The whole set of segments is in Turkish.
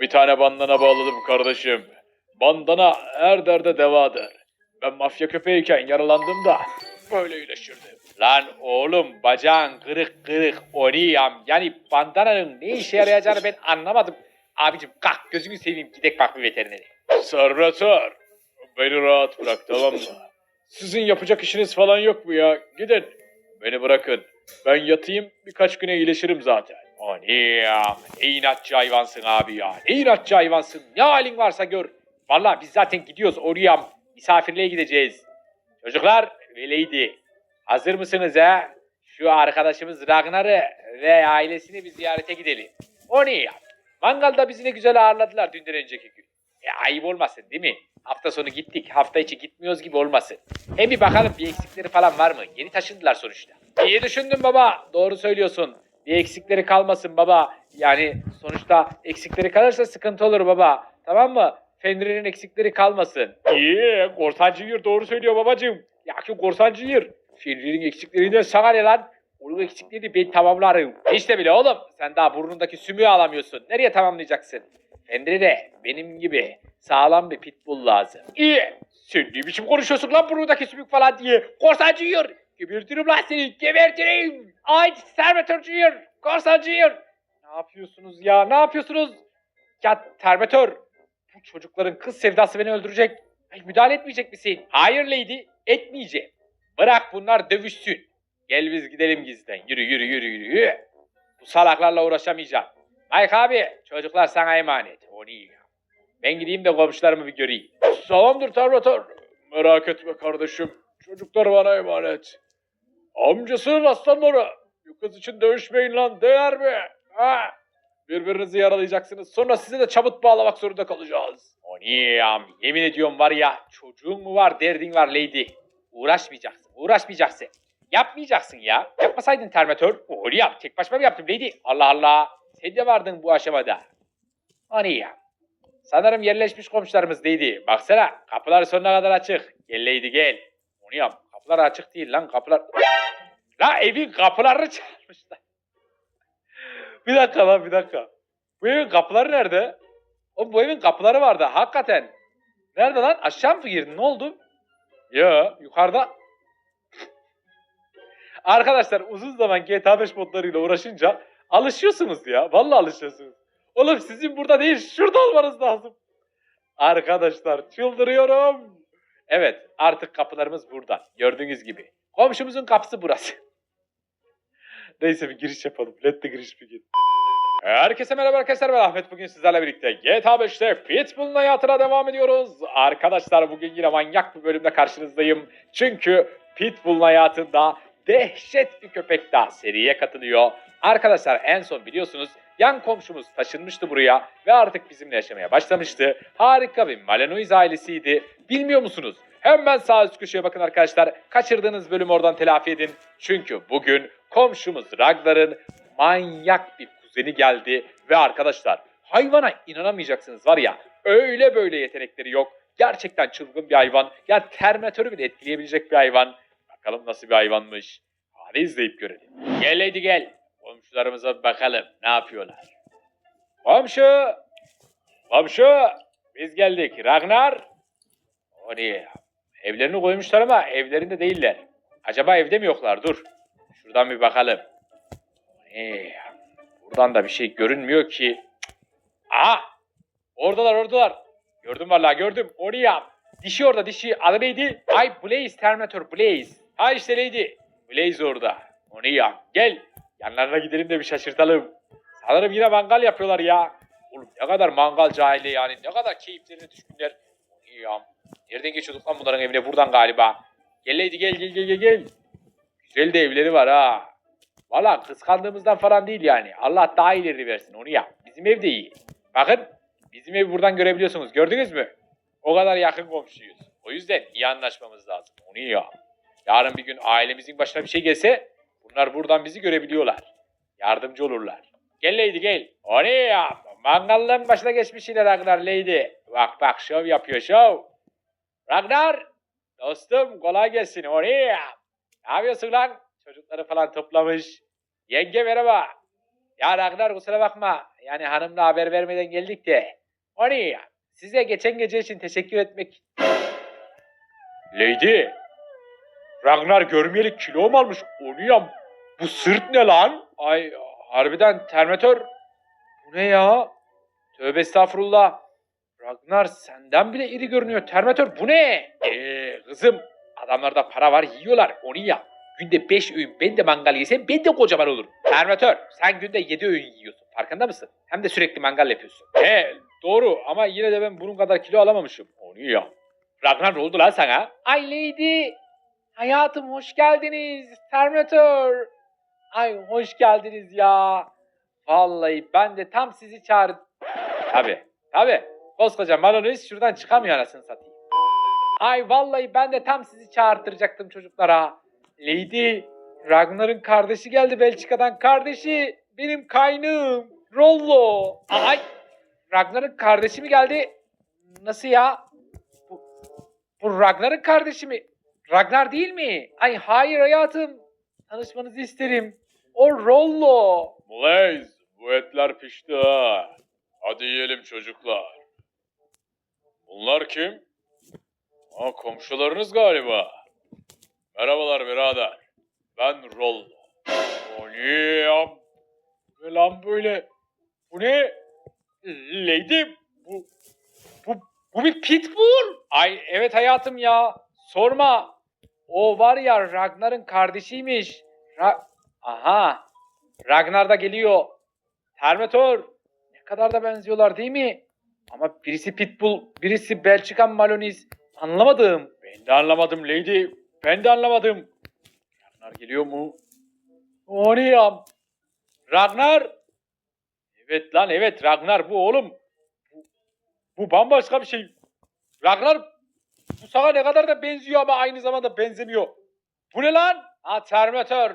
Bir tane bandana bağladım kardeşim. Bandana her derde devadır. Ben mafya köpeğiyken yaralandığımda böyle iyileşirdim. Lan oğlum bacağın kırık kırık oniyam. Yani bandananın ne işe yarayacağını ben anlamadım. Abicim kalk gözünü seveyim gidek bak bir veterinere. Servetör. Beni rahat bırak tamam mı? Sizin yapacak işiniz falan yok mu ya? Gidin. Beni bırakın. Ben yatayım birkaç güne iyileşirim zaten. Aniyam. Ne inatçı hayvansın abi ya. Ne inatçı hayvansın. Ne halin varsa gör. Vallahi biz zaten gidiyoruz oraya. Misafirliğe gideceğiz. Çocuklar ve lady. Hazır mısınız ha? Şu arkadaşımız Ragnar'ı ve ailesini bir ziyarete gidelim. O ne ya? Mangalda bizi ne güzel ağırladılar dünden önceki gün. E ayıp olmasın değil mi? Hafta sonu gittik, hafta içi gitmiyoruz gibi olmasın. Hem bir bakalım bir eksikleri falan var mı? Yeni taşındılar sonuçta. İyi düşündün baba, doğru söylüyorsun. Bir eksikleri kalmasın baba. Yani sonuçta eksikleri kalırsa sıkıntı olur baba. Tamam mı? Fenrir'in eksikleri kalmasın. İyi, korsancı yır doğru söylüyor babacığım. Ya ki korsancı yır. Fenrir'in eksiklerinden sana ne lan? Onun eksiklerini ben tamamlarım. İşte bile oğlum. Sen daha burnundaki sümüğü alamıyorsun. Nereye tamamlayacaksın? Fenrir'e benim gibi sağlam bir pitbull lazım. İyi. Sen ne biçim konuşuyorsun lan burnundaki sümük falan diye? Korsancı yır. Gebertirim lan seni. Gebertirim. Ay servetörcü yır. Korsancı yır. Ne yapıyorsunuz ya? Ne yapıyorsunuz? Ya termetör. Bu çocukların kız sevdası beni öldürecek. Ay, müdahale etmeyecek misin? Hayır lady. Etmeyeceğim. Bırak bunlar dövüşsün. Gel biz gidelim gizden. Yürü yürü yürü yürü. Bu salaklarla uğraşamayacağım. Mike abi çocuklar sana emanet. O iyi. Ben gideyim de komşularımı bir göreyim. Tamamdır Terminator. Merak etme kardeşim. Çocuklar bana emanet. Amcasının aslanları. Bu kız için dövüşmeyin lan değer mi? Ha? Birbirinizi yaralayacaksınız. Sonra size de çabut bağlamak zorunda kalacağız. O niye am? Yemin ediyorum var ya çocuğun mu var derdin var lady. Uğraşmayacaksın. Uğraşmayacaksın. Yapmayacaksın ya. Yapmasaydın termatör. Yap. Tek başıma mı yaptım lady? Allah Allah. Sen de vardın bu aşamada. O niye ya? Sanırım yerleşmiş komşularımız lady. Baksana kapılar sonuna kadar açık. Gel lady gel. Onu yap. Kapılar açık değil lan kapılar. La evin kapılarını çalmışlar. bir dakika lan bir dakika. Bu evin kapıları nerede? Oğlum bu evin kapıları vardı hakikaten. Nerede lan? Aşağı mı girdin? Ne oldu? Ya yukarıda. Arkadaşlar uzun zaman GTA 5 modlarıyla uğraşınca alışıyorsunuz ya. Vallahi alışıyorsunuz. Oğlum sizin burada değil şurada olmanız lazım. Arkadaşlar çıldırıyorum. Evet artık kapılarımız burada. Gördüğünüz gibi. Komşumuzun kapısı burası. Neyse bir giriş yapalım. Let the giriş begin. Herkese merhaba arkadaşlar ben Ahmet bugün sizlerle birlikte GTA 5'te Pitbull'un hayatına devam ediyoruz. Arkadaşlar bugün yine manyak bir bölümde karşınızdayım. Çünkü Pitbull'un hayatında dehşet bir köpek daha seriye katılıyor. Arkadaşlar en son biliyorsunuz yan komşumuz taşınmıştı buraya ve artık bizimle yaşamaya başlamıştı. Harika bir Malinois ailesiydi. Bilmiyor musunuz? Hemen sağ üst köşeye bakın arkadaşlar. Kaçırdığınız bölümü oradan telafi edin. Çünkü bugün komşumuz Ragnar'ın manyak bir kuzeni geldi ve arkadaşlar hayvana inanamayacaksınız var ya öyle böyle yetenekleri yok. Gerçekten çılgın bir hayvan. Ya Terminatörü bile etkileyebilecek bir hayvan. Bakalım nasıl bir hayvanmış. Hadi izleyip görelim. Gel hadi gel. Komşularımıza bakalım ne yapıyorlar. Komşu! Komşu! Biz geldik. Ragnar! O ne? Evlerini koymuşlar ama evlerinde değiller. Acaba evde mi yoklar? Dur. Şuradan bir bakalım. Ne? Buradan da bir şey görünmüyor ki. Aha! Oradalar oradalar. Gördüm vallahi gördüm. Oraya. Dişi orada dişi. Adı neydi? Ay Blaze Terminator Blaze. Ha işte neydi? Blaze orada. Onu ya. Gel. Yanlarına gidelim de bir şaşırtalım. Sanırım yine mangal yapıyorlar ya. Oğlum ne kadar mangal cahili yani. Ne kadar keyiflerine düşkünler. Onu ya. Nereden geçiyorduk lan bunların evine? Buradan galiba. Gel Lady gel gel gel gel gel. Güzel de evleri var ha. Valla kıskandığımızdan falan değil yani. Allah daha iyileri versin onu ya. Bizim ev de iyi. Bakın bizim evi buradan görebiliyorsunuz. Gördünüz mü? O kadar yakın komşuyuz. O yüzden iyi anlaşmamız lazım. Onu ya. Yarın bir gün ailemizin başına bir şey gelse bunlar buradan bizi görebiliyorlar. Yardımcı olurlar. Gel Lady gel. O ne ya? Mangalların başına geçmiş yine Ragnar Lady. Bak bak şov yapıyor şov. Ragnar. Dostum kolay gelsin. O ne ya? Ne yapıyorsun lan? Çocukları falan toplamış. Yenge merhaba. Ya Ragnar kusura bakma. Yani hanımla haber vermeden geldik de. O ne ya? Size geçen gece için teşekkür etmek... Lady. Ragnar görmeyeli kilo mu almış? Onu ya. Bu sırt ne lan? Ay harbiden termatör. Bu ne ya? Tövbe estağfurullah. Ragnar senden bile iri görünüyor. Termatör bu ne? Eee kızım adamlarda para var yiyorlar onu yap. Günde 5 öğün ben de mangal yesem ben de kocaman olurum. Termatör sen günde 7 öğün yiyorsun. Farkında mısın? Hem de sürekli mangal yapıyorsun. He doğru ama yine de ben bunun kadar kilo alamamışım. Onu ya. Ragnar ne oldu lan sana? Ay lady. Hayatım hoş geldiniz. Termatör. Ay hoş geldiniz ya. Vallahi ben de tam sizi çağır... Tabi tabi. Koskoca Malonis şuradan çıkamıyor anasını satayım. Ay vallahi ben de tam sizi çağırttıracaktım çocuklara. Lady, Ragnar'ın kardeşi geldi Belçika'dan. Kardeşi, benim kaynım. Rollo. Ay, Ragnar'ın kardeşi mi geldi? Nasıl ya? Bu, bu Ragnar'ın kardeşi mi? Ragnar değil mi? Ay hayır hayatım. Tanışmanızı isterim. O Rollo. Blaze, bu etler pişti ha. Hadi yiyelim çocuklar. Bunlar kim? Ha komşularınız galiba. Merhabalar birader. Ben Rollo. O ne ya? Lan böyle? Bu ne? Lady bu bu bu bir pitbull. Ay evet hayatım ya. Sorma. O var ya Ragnar'ın kardeşiymiş. Ra- Aha. Ragnar da geliyor. Terminator. Ne kadar da benziyorlar değil mi? Ama birisi pitbull, birisi Belçika Maloniz. Anlamadım. Ben de anlamadım Lady. Ben de anlamadım. Ragnar geliyor mu? O ne ya? Ragnar. Evet lan evet Ragnar bu oğlum. Bu, bu bambaşka bir şey. Ragnar bu sana ne kadar da benziyor ama aynı zamanda benzemiyor. Bu ne lan? Ha Terminator.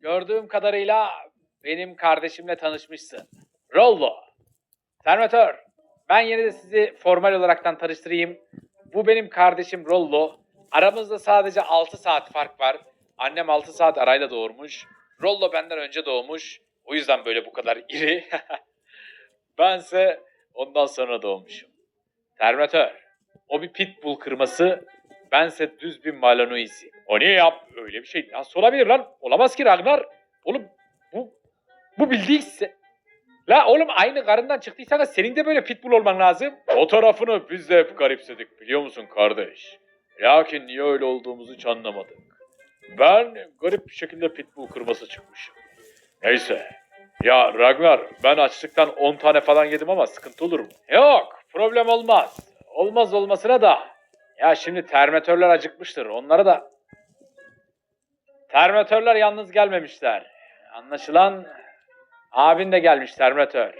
Gördüğüm kadarıyla benim kardeşimle tanışmışsın. Rollo. Terminator. Ben yine de sizi formal olaraktan tanıştırayım. Bu benim kardeşim Rollo. Aramızda sadece 6 saat fark var. Annem 6 saat arayla doğurmuş. Rollo benden önce doğmuş. O yüzden böyle bu kadar iri. Bense ondan sonra doğmuşum. Terminator. O bir pitbull kırması. Bense düz bir Malinois'i. O ne yap? Öyle bir şey nasıl olabilir lan? Olamaz ki Ragnar. Oğlum bu bu bildiyse. La oğlum aynı karından çıktıysan senin de böyle pitbull olman lazım. O tarafını biz de hep garipsedik biliyor musun kardeş? Lakin niye öyle olduğumuzu hiç anlamadık. Ben garip bir şekilde pitbull kırması çıkmışım. Neyse. Ya Ragnar ben açlıktan 10 tane falan yedim ama sıkıntı olur mu? Yok problem olmaz. Olmaz olmasına da. Ya şimdi termatörler acıkmıştır. Onlara da... Termatörler yalnız gelmemişler. Anlaşılan abin de gelmiş termatör.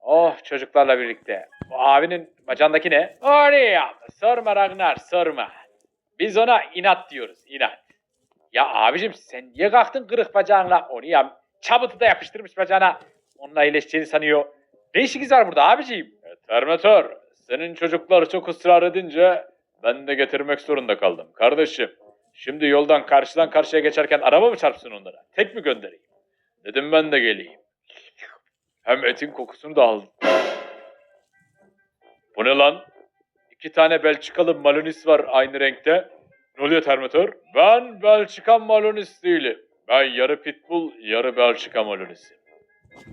Oh çocuklarla birlikte. O abinin bacağındaki ne? Oraya. Sorma Ragnar sorma. Biz ona inat diyoruz inat. Ya abicim sen niye kalktın kırık bacağınla? Onu ya çabıtı da yapıştırmış bacağına. Onunla iyileşeceğini sanıyor. Ne işiniz var burada abiciğim? E, Termatör, senin çocuklar çok ısrar edince ben de getirmek zorunda kaldım. Kardeşim, şimdi yoldan karşıdan karşıya geçerken araba mı çarpsın onlara? Tek mi göndereyim? Dedim ben de geleyim. Hem etin kokusunu da aldım. Bu ne lan? İki tane Belçikalı Malonis var aynı renkte. Ne oluyor Termatör? Ben Belçika Malonis değilim. Ben yarı Pitbull, yarı Belçika Malonis'im.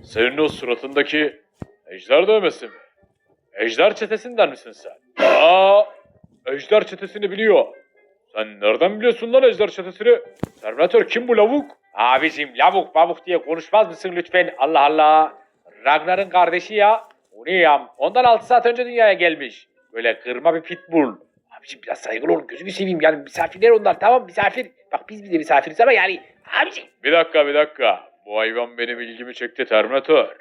Senin o suratındaki ejder dövmesi mi? Ejder çetesinden misin sen? Aa, ejder çetesini biliyor. Sen nereden biliyorsun lan ejder çetesini? Terminator kim bu lavuk? Abicim lavuk babuk diye konuşmaz mısın lütfen? Allah Allah. Ragnar'ın kardeşi ya. O ne ya? Ondan 6 saat önce dünyaya gelmiş. Böyle kırma bir pitbull. Abicim biraz saygılı olun gözünü seveyim yani misafirler onlar tamam misafir. Bak biz bir de misafiriz ama yani abicim. Bir dakika bir dakika. Bu hayvan benim ilgimi çekti Terminator.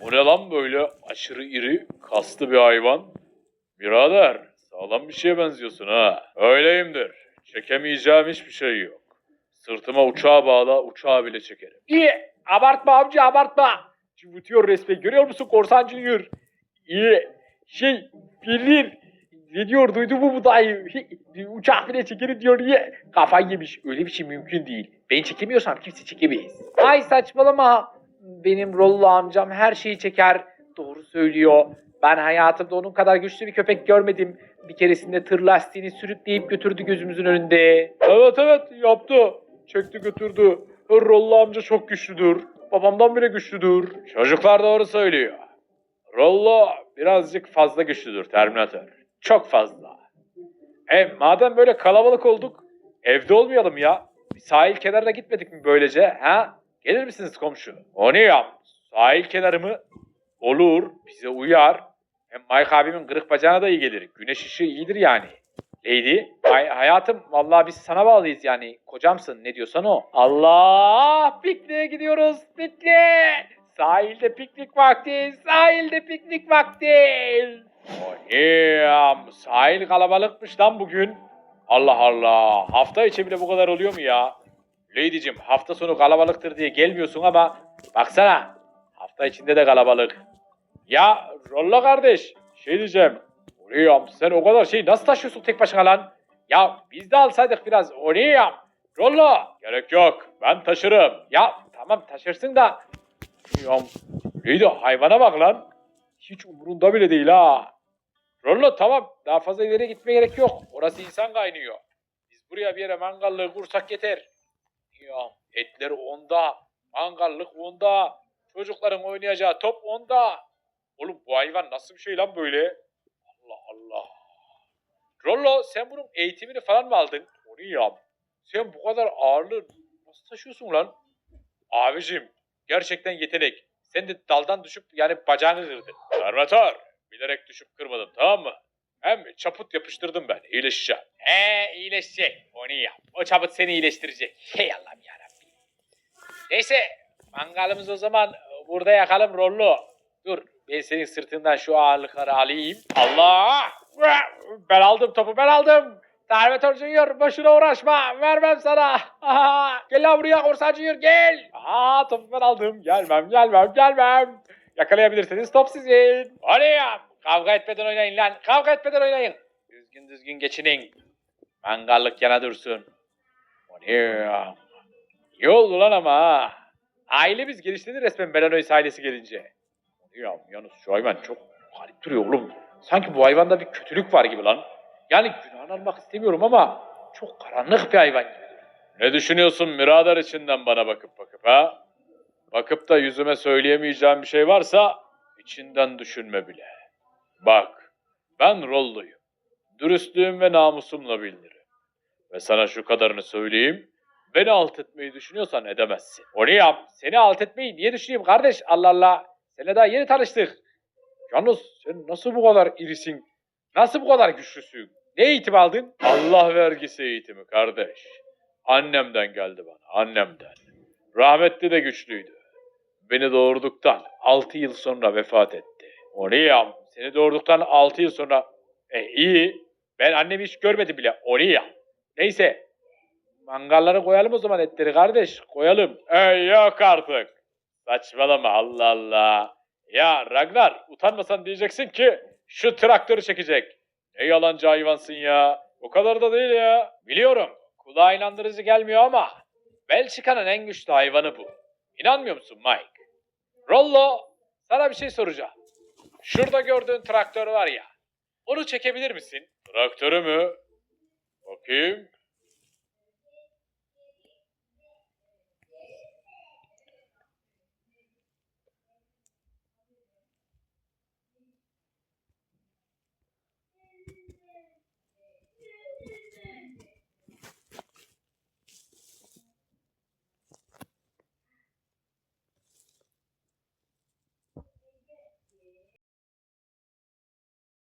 Bu ne lan böyle aşırı iri, kaslı bir hayvan? Birader, sağlam bir şeye benziyorsun ha. Öyleyimdir. Çekemeyeceğim hiçbir şey yok. Sırtıma uçağa bağla, uçağı bile çekerim. İyi abartma amca abartma. Cıvıtıyor resmen görüyor musun korsan junior? İyi şey bilir. Ne diyor duydu mu bu dayı? Uçak bile çekerim diyor niye? Kafayı yemiş. Öyle bir şey mümkün değil. Ben çekemiyorsam kimse çekemeyiz. Ay saçmalama. benim Rollo amcam her şeyi çeker. Doğru söylüyor. Ben hayatımda onun kadar güçlü bir köpek görmedim. Bir keresinde tır lastiğini sürükleyip götürdü gözümüzün önünde. Evet evet yaptı. Çekti götürdü. Rollo amca çok güçlüdür. Babamdan bile güçlüdür. Çocuklar doğru söylüyor. Rollo birazcık fazla güçlüdür Terminator. Çok fazla. E madem böyle kalabalık olduk evde olmayalım ya. Bir sahil kenarına gitmedik mi böylece ha? Gelir misiniz komşu? O ne ya? Sahil kenarı mı? Olur. Bize uyar. Hem Mike abimin kırık bacağına da iyi gelir. Güneş ışığı iyidir yani. Lady. Ay hayatım vallahi biz sana bağlıyız yani. Kocamsın ne diyorsan o. Allah pikniğe gidiyoruz pikniğe. Sahilde piknik vakti. Sahilde piknik vakti. O ne ya? Sahil kalabalıkmış lan bugün. Allah Allah. Hafta içi bile bu kadar oluyor mu ya? Lady'cim hafta sonu kalabalıktır diye gelmiyorsun ama baksana. Hafta içinde de kalabalık. Ya Rollo kardeş şey diyeceğim. Oraya sen o kadar şeyi nasıl taşıyorsun tek başına lan? Ya biz de alsaydık biraz oraya. Rollo. Gerek yok. Ben taşırım. Ya tamam taşırsın da. Ya Lady hayvana bak lan. Hiç umurunda bile değil ha. Rollo tamam daha fazla ileri gitmeye gerek yok. Orası insan kaynıyor. Biz buraya bir yere mangallığı kursak yeter. Ya etler onda, mangallık onda, çocukların oynayacağı top onda. Oğlum bu hayvan nasıl bir şey lan böyle? Allah. Rollo sen bunun eğitimini falan mı aldın? Onu ya. Sen bu kadar ağırlığı nasıl taşıyorsun lan? Abicim gerçekten yetenek. Sen de daldan düşüp yani bacağını kırdın. Servetör bilerek düşüp kırmadım tamam mı? Hem çaput yapıştırdım ben iyileşeceğim. He iyileşecek. Onu yap. O çabuk seni iyileştirecek. Hey Allah'ım yarabbim. Neyse mangalımız o zaman burada yakalım Rollo. Dur ben senin sırtından şu ağırlıkları alayım. Allah! Ben aldım topu ben aldım. Terminator Junior boşuna uğraşma. Vermem sana. Gel lan buraya Korsan Junior gel. Aa topu ben aldım. Gelmem gelmem gelmem. Yakalayabilirseniz top sizin. Hadi ya. Kavga etmeden oynayın lan. Kavga etmeden oynayın. Düzgün düzgün geçinin. Mangallık yana dursun. O ne ya? İyi oldu lan ama ha. Ailemiz genişledi resmen Belanois ailesi gelince. Ya? Yalnız şu hayvan çok garip duruyor oğlum. Sanki bu hayvanda bir kötülük var gibi lan. Yani günahını almak istemiyorum ama çok karanlık bir hayvan gibi. Ne düşünüyorsun miradar içinden bana bakıp bakıp ha? Bakıp da yüzüme söyleyemeyeceğim bir şey varsa içinden düşünme bile. Bak, ben Rollo'yum. Dürüstlüğüm ve namusumla bilinirim. Ve sana şu kadarını söyleyeyim. Beni alt etmeyi düşünüyorsan edemezsin. O ne yap? Seni alt etmeyi niye düşüneyim kardeş? Allah Allah. Seninle daha yeni tanıştık. Yalnız sen nasıl bu kadar irisin? Nasıl bu kadar güçlüsün? Ne eğitim aldın? Allah vergisi eğitimi kardeş. Annemden geldi bana, annemden. Rahmetli de güçlüydü. Beni doğurduktan 6 yıl sonra vefat etti. O ne ya? Seni doğurduktan 6 yıl sonra... E iyi. Ben annemi hiç görmedim bile. O ne ya? Neyse. Mangalları koyalım o zaman etleri kardeş. Koyalım. E yok artık. Saçmalama Allah Allah. Ya Ragnar utanmasan diyeceksin ki şu traktörü çekecek. Ne yalancı hayvansın ya. O kadar da değil ya. Biliyorum. Kulağa inandırıcı gelmiyor ama Belçika'nın en güçlü hayvanı bu. İnanmıyor musun Mike? Rollo sana bir şey soracağım. Şurada gördüğün traktör var ya. Onu çekebilir misin? Traktörü mü? Bakayım.